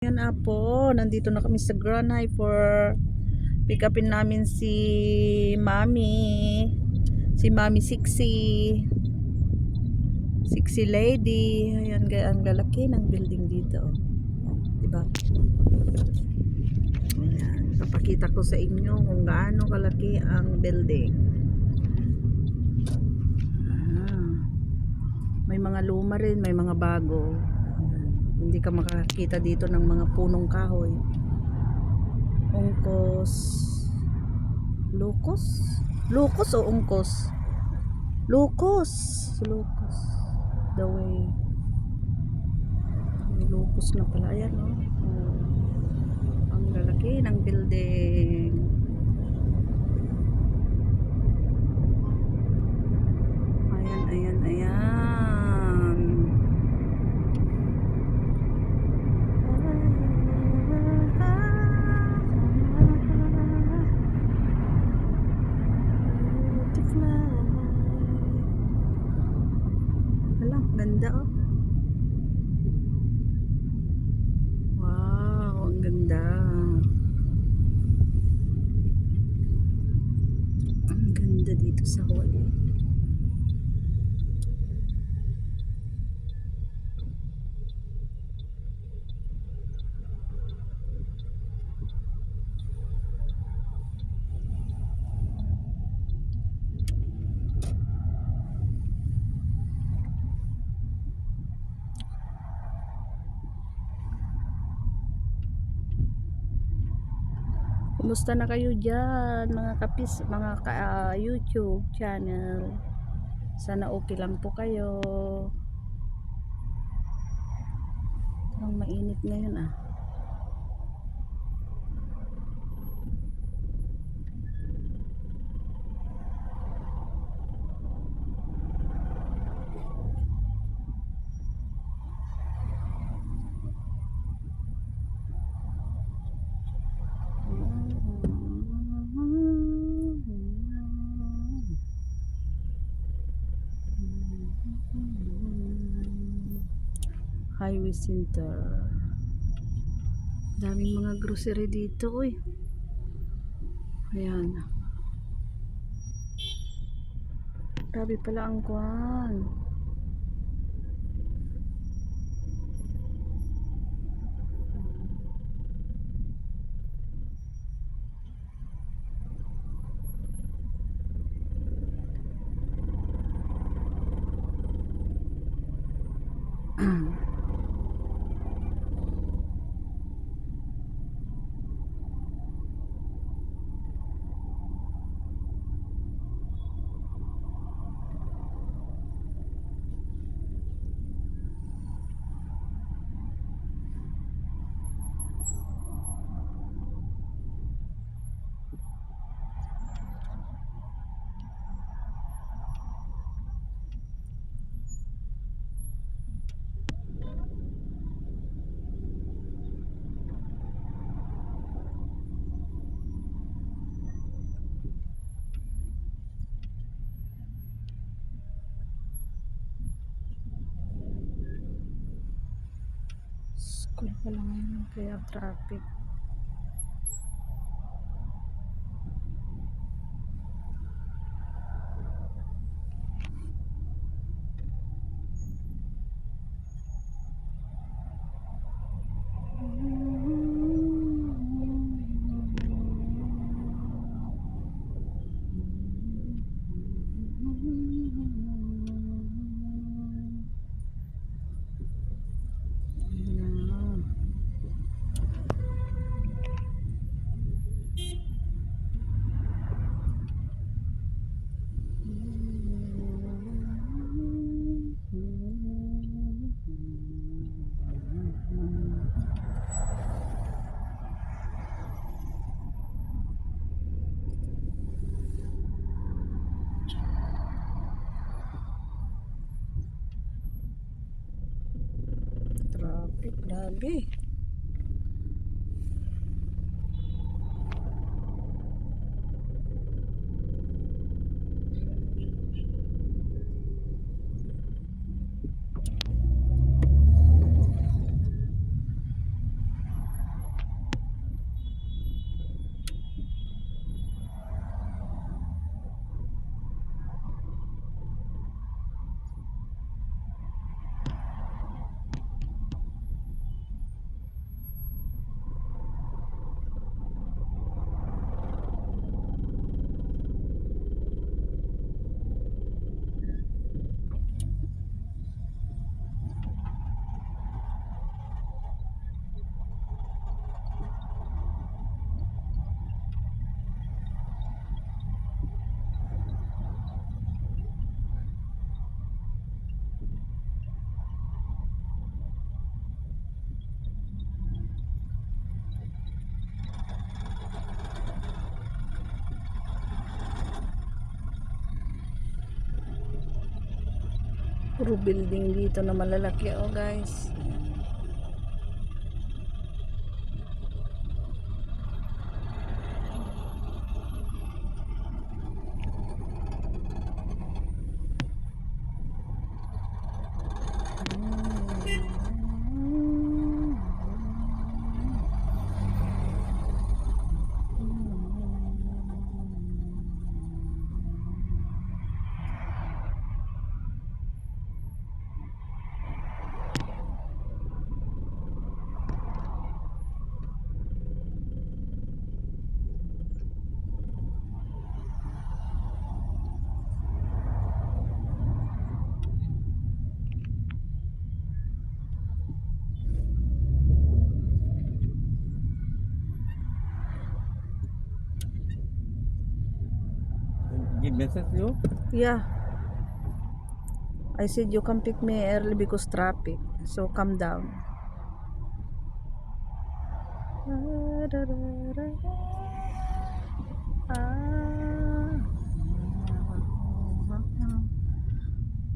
Yan apo, nandito na kami sa Granay for pick upin namin si Mami. Si Mami Sixy. Sixy Lady. Ayan, ang lalaki ng building dito. Diba? Ayan, papakita ko sa inyo kung gaano kalaki ang building. Ah, may mga luma rin, may mga bago. Hindi ka makakita dito ng mga punong kahoy. Ungkos. Lukos? Lukos o ungkos? Lukos. Lukos. The way. May lukos na pala. Ayan o. Oh. Ang lalaki ng building. Ayan, ayan, ayan. Hala, ganda oh. Wow, ang ganda. Ang ganda dito sa Hawaii. Kumusta na kayo dyan, mga kapis, mga ka, ah, YouTube channel? Sana okay lang po kayo. Ang mainit ngayon ah. Highway Center. Daming mga grocery dito, uy. Ayan. Grabe pala ang kwan. School pa lang ngayon, kaya traffic. Ayan. Traffic, grabe. Puro building dito na malalaki oh guys. Message you? Yeah. I said you can pick me early because traffic. So calm down.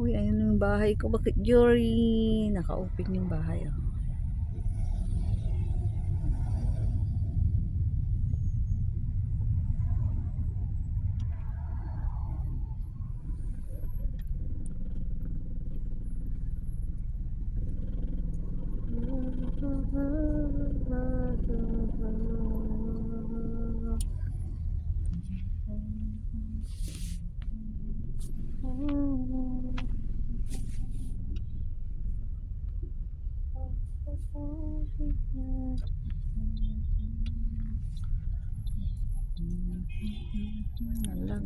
Uy, ayun yung bahay ko. Bakit Jory? Naka-open yung bahay. Oh.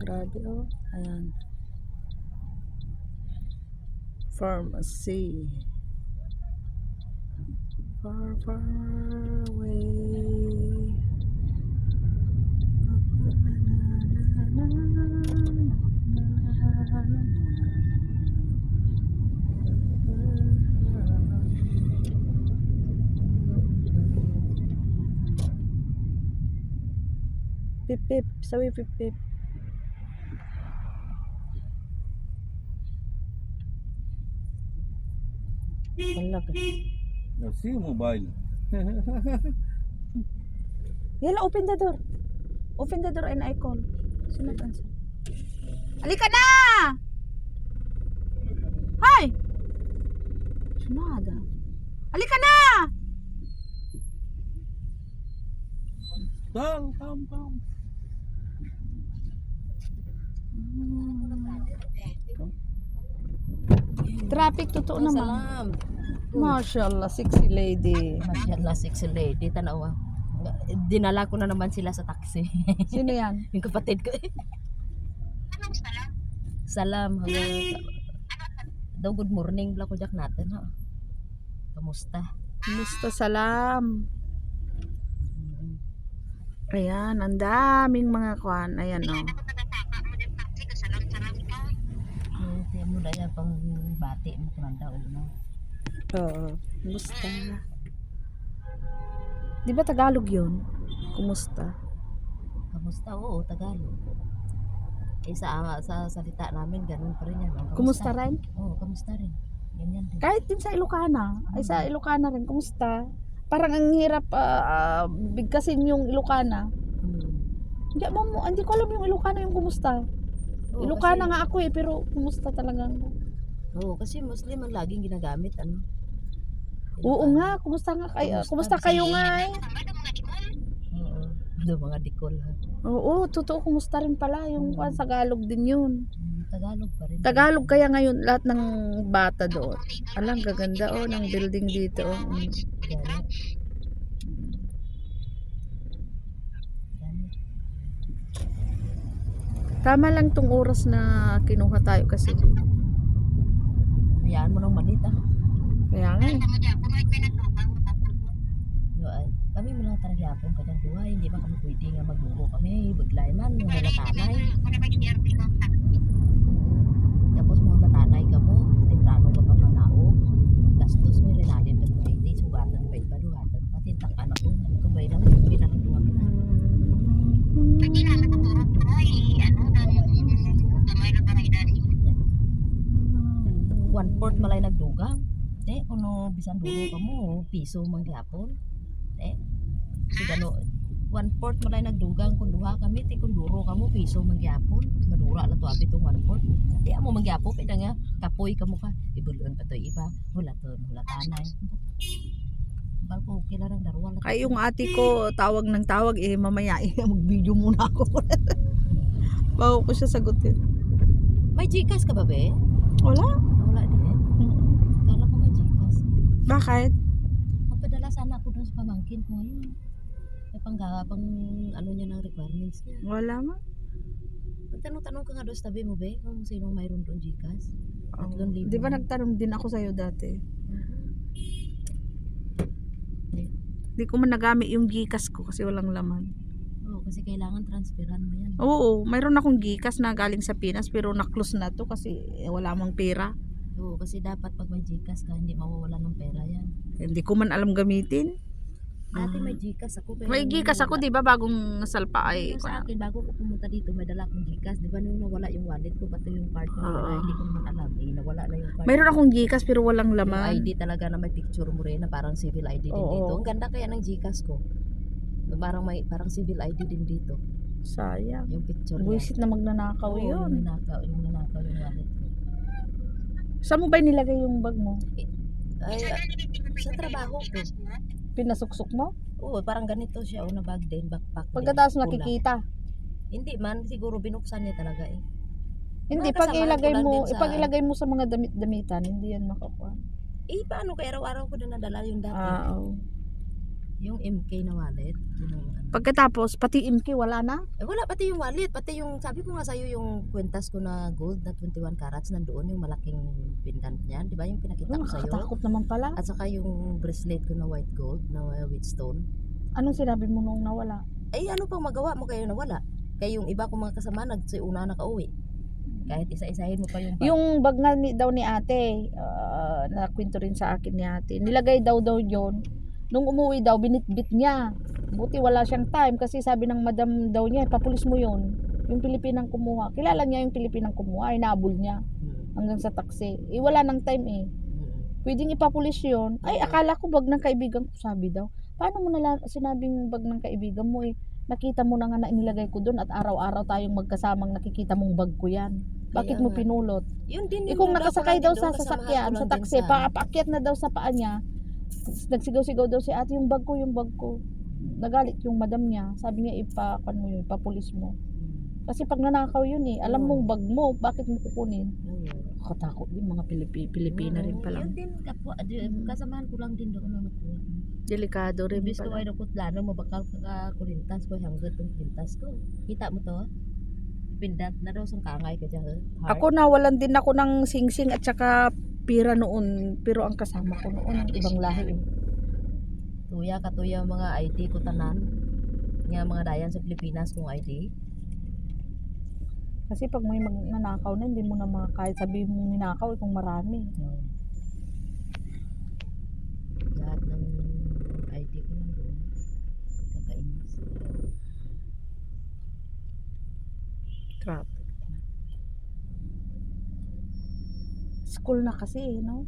Grabe oh. Ayan. Pharmacy. Far, far away. Pip pip, sabi pip pip. No, see mobile. Yala, open the door. Open the door and I call. Sunod answer. Halika na! Hi! Sunada. Halika na! Come, come, come. Traffic, totoo naman. Salam. Mashallah, sexy lady. Masyallah, sexy lady. Tanawa. Dinala ko na naman sila sa taxi. Sino yan? yung kapatid ko. Salam. Hanggang, daw good morning bla ko jak natin ha. Kamusta? Musta salam. Ayan, ang daming mga kwan. Ayan, oh. Yan pang bati mo kuranda ulo. Oo. Kumusta? Di ba Tagalog yun? Kumusta? Kamusta? Oo, Tagalog. Eh sa, sa salita namin, ganun pa rin yan. oh. Kumusta rin? Oo, kamusta rin. Ganyan rin. Kahit din sa Ilocana. Ay sa Ilocana rin. Kumusta? Parang ang hirap ah, bigkasin yung Ilocana. Hmm. Hindi, mo, hindi ko alam yung Ilocana yung kumusta. Oo, Ilocana kasi- nga ako eh, pero kumusta talaga. Oo, kasi Muslim ang laging ginagamit, ano? Oo nga, kumusta nga kayo? Kumusta? Kumusta kayo nga eh? Oo. Do mga dikol ha. Oo, totoo, kumusta rin pala. Yung kwan, Tagalog din yun. Hmm, Tagalog pa rin. Tagalog kaya ngayon lahat ng bata doon. Alang gaganda oh ng building dito. Oh. Mm. Tama lang tong oras na kinuha tayo kasi. Hayaan mo ng manita. Kaya nga eh. Ay, kami mo lang tarang yapon ka dyan duwa, hindi ba kami pwede nga magbubo kami, budlay man, mga latanay. Tapos mga latanay ka mo, temprano ka pa manao. Gastos may rinalin na pwede, subatan pa iba duwatan. Patintak ka na ko, kabay lang, pinakaduwa kita. One port malay nagdugang. Te, kuno bisan duro ka mo, piso man gyapon. Te. So gano, one port malay nagdugang kun duha kami, te kun duro ka mo, piso man gyapon. Madura la to abi tong one port. Te amo man gyapon, pwede nga kapoy ka mo ka. Ibulon pa to iba, hulaton, hulatanay. Balko okay lang darwa la. Kaya yung ate ko tawag ng tawag eh mamaya eh mag-video muna ako. Bago ko siya sagutin. May Gcash ka ba be? Wala. Ah, Wala din. Kala ko may Gcash. Bakit? Magpadala sana ako doon sa pamangkin ko ngayon. May pang, pang ano niya ng requirements niya. Wala ma. Magtanong-tanong ka nga doon sa tabi mo, be, kung sino mayroon doon Gcash. Libo. Di ba nagtanong din ako sa'yo dati? Di ko man nagamit yung Gcash ko kasi walang laman. Oo, kasi kailangan transferan mo yan. Oo, mayroon akong Gcash na galing sa Pinas pero na-close na to kasi eh, wala mang pera. Oo, kasi dapat pag may Gcash ka, hindi mawawala ng pera yan. Hindi ko man alam gamitin. Dati Ah. may Gcash ako. Pero May Gcash ako, di ba? Bagong salpa ay... Yung sa akin, bago ko pumunta dito, may dala akong Gcash. Di ba nung nawala yung wallet ko, pati yung card ko nawala, Oo. hindi ko naman alam. Eh, nawala na yung card. Mayroon akong Gcash pero walang Yung laman. ID talaga na may picture mo rin na parang civil ID din Oo. dito. Ang ganda kaya ng Gcash ko. Na Parang may parang civil ID din dito. Sayang. Yung picture niya. Buisit na magnanakaw Oo, yun. Yung ninakaw, yung ninakaw yung wallet ko. Saan mo ba nilagay yung bag mo? Ay, sa trabaho ko. Pinasuksok mo? Oo, parang ganito siya. O na bag din, backpack din, Pagkatapos pula. nakikita. Hindi man, siguro binuksan niya talaga eh. Hindi, pag ilagay mo, din sa- ipag ilagay mo sa mga damit-damitan, hindi yan makukuha. Eh, paano kaya araw-araw ko na nadala yung dati? Ah, oo. Yung MK na wallet. Yun ang, ano. Pagkatapos, pati MK wala na. Eh, wala, pati yung wallet, pati yung, sabi ko nga sa'yo yung kwentas ko na gold na 21 carats, nandoon yung malaking pendant niyan, di ba? Yung pinakita Oh, ko sa'yo. nakakatakot naman pala. At saka yung bracelet ko na white gold, na uh, with stone. Anong sinabi mo nung nawala? Ay, ano pang magawa mo kayo nawala? Kaya yung iba kong mga kasama, nagsiuna nakauwi. Kahit isa-isahin mo pa yung bag. Yung bag nga ni, daw ni ate, uh, nakwento rin sa akin ni ate, nilagay daw daw yon Nung umuwi daw, binitbit niya. Buti wala siyang time kasi sabi ng madam daw niya, papulis mo yon Yung Pilipinang kumuha. Kilala niya yung Pilipinang kumuha, ay nabul niya Hmm, hanggang sa taxi. Eh, wala nang time eh. hmm. Pwedeng ipapulis yon Ay, Oo. akala ko bag ng kaibigan ko, sabi daw. Paano mo nala- sinabing bag ng kaibigan mo eh? Nakita mo na nga na inilagay ko doon at araw-araw tayong magkasamang nakikita mong bag ko yan. Bakit Kaya mo nga. pinulot? Yun din Eh yung kung ko nakasakay daw sa sasakyan, ko sa lang din taxi, sa- paakyat na daw sa paa niya. Nagsigaw-sigaw daw si ate, yung bag ko, yung bag ko. Nagalit yung madam niya. Sabi niya, ipakan mo yun, ipapulis mo. Hmm. Kasi pag nanakaw yun eh, alam mong bag mo, bakit mo kukunin? Oo. Katakot din, mga Pilipi, Pilipina rin pala. Yun din, kapwa, kasamahan ko lang din doon na nakuha. Delikado rin Ibis ko pala. ay nakot plano, mabakal ka kulintas ko, hanggat yung kulintas ko. Kita mo to? Pindant na daw sang kangay ka dyan. Ako nawalan din ako ng singsing at saka pira noon, pero ang kasama ko noon, ibang lahi eh. Tuya ka tuya mga ID ko tanan. Nga mga dayan sa Pilipinas kung ID. Kasi pag may magnanakaw na, hindi mo na mga kahit sabihin mong ninakaw, itong marami. No. Lahat ng ID ko nandoon. Kakainis. Grabe. School na kasi eh, no?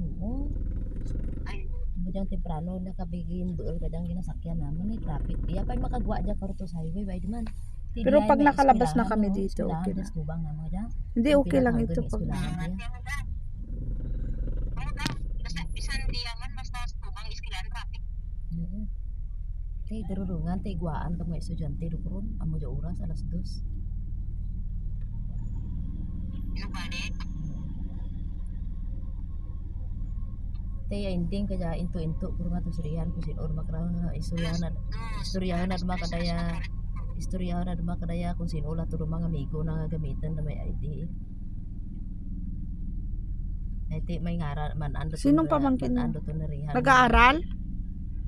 Oo. Mo dyan temprano nakabigin doon ka dyan ginasakyan naman eh traffic. Iya pa makagwa dyan karuto sa highway by man. Pero pag nakalabas na kami dito, okay na. Tubang na mo dyan. Hindi, okay lang ito. Pag, Tay darurungan tay guaan ta mga estudyante do karon amo ja oras alas 2. Tay ending kaya into-into puro nga to sirihan ko sin or makraw nga istoryahan istoryahan na mga kadaya istoryahan na mga kadaya kung sino la to mga amigo na gamitan na may ID. Ay ti may ngara man ando to Sinong na- pamangkin man ando to na rihan. nag-aaral?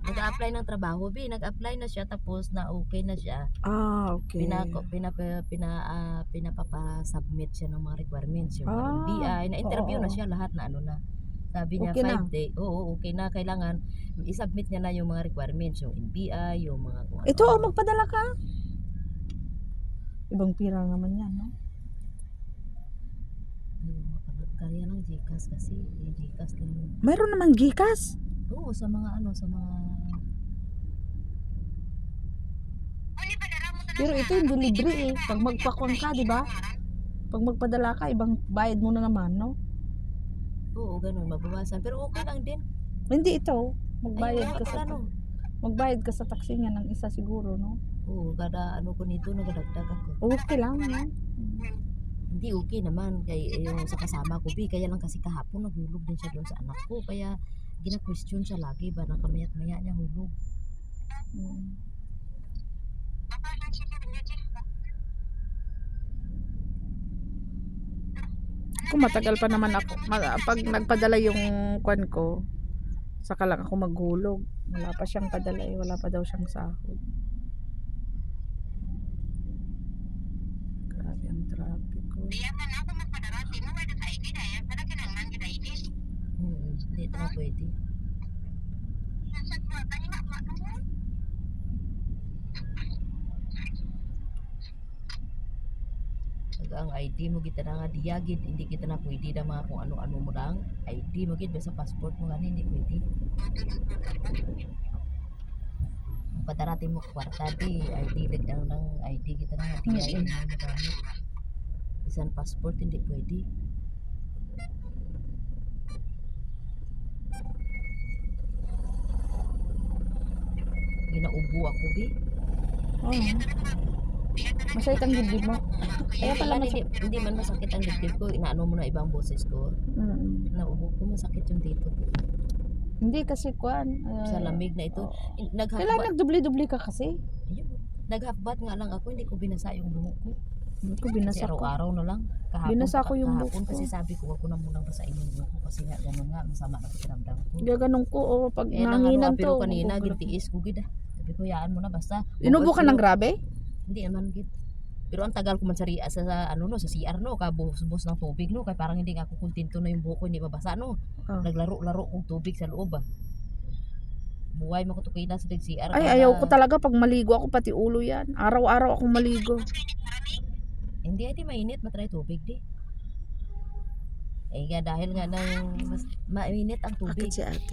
Nag-apply ng trabaho, bi. Nag-apply na siya tapos na okay na siya. Ah, okay. Pinako pina pina ah, pinapapa-submit siya ng mga requirements, yung mga Ah, NBI, na interview oo, na siya lahat na ano na. Sabi niya Okay na. 5 day. Oo, okay na kailangan i-submit niya na yung mga requirements, yung NBI, yung mga kung Ito, ano. oh, magpadala ka. Ibang pira naman yan, no? Ayun, mapanood kaya ng Gcash kasi. Yung Gcash lang. Mayroon naman gikas. Oo, sa mga ano, sa mga... Pero ito yung delivery eh. Pag magpakuan ka, di ba? Pag magpadala ka, ibang bayad mo na naman, no? Oo, ganun, mabawasan. Pero okay lang din. Hindi ito. Magbayad ka sa ano. magbayad ka sa taxi niya ng isa siguro, no? Oo, kada ano ko nito, nagadagdag ako. Okay lang, no? Hindi okay naman kay yung sa kasama ko bi kaya lang kasi kahapon naghulog din siya doon sa anak ko kaya gina-question siya lagi ba nakamayat maya niya hulog. Mm. Kung matagal pa naman ako, pag nagpadala yung kwan ko, saka lang ako maghulog. Wala pa siyang padala eh, wala pa daw siyang sahod. Grabe ang traffic ko. Hmm, hindi ito na pwede. Ang ID mo kita na nga diyagid, hindi kita na pwede na mga kung ano-ano mo lang. ID mo gid basta passport mo nga hindi pwede. Ang padarating mo kwarta di, ID lang ng ID kita na nga diyagid. Mm. Mm. gamit. Isang passport hindi pwede. Ginaubo ako bi. Oh. Masayit ang dibdib mo. Kaya pala Hindi, masakit. hindi, hindi man masakit ang dibdib ko. Inaano mo na ibang boses ko. Mm. Naubo ko, masakit yung dito. Hindi kasi kwan. ah, Sa lamig na ito. Kailan Naghabbat. nagdubli-dubli ka kasi? Ayun. Naghabbat nga lang ako, hindi ko binasa yung buhok ko. Hindi ko Kasi binasa ko. araw-araw na lang. Kahapon, Binasa ko yung buhok ko. kasi sabi ko, wag ko na munang basahin yung buhok ko. Kasi nga, gano'n nga, masama na pakiramdam ko. Gaganong ko, oh, pag Eh, nang ano, nanginan pero to. kanina, gintiis ko gid ah. Sabi ko, yaan mo na basta. Inubo ka ng grabe? Hindi naman gid. Pero ang tagal ko man sa, sa, sa ano no, sa CR no, kabuhos-buhos ng tubig no, kaya parang hindi nga ako kontento na yung buhok ko hindi mabasa no. Oh. Naglaro-laro kong tubig sa loob ah. Buhay mo ko to kina sa CR. Ay, ayaw ko talaga pag maligo ako, pati ulo yan. Araw-araw akong maligo. Hindi, hindi mainit, matry tubig di. Eh nga dahil nga nang mas mainit ang tubig. si ate?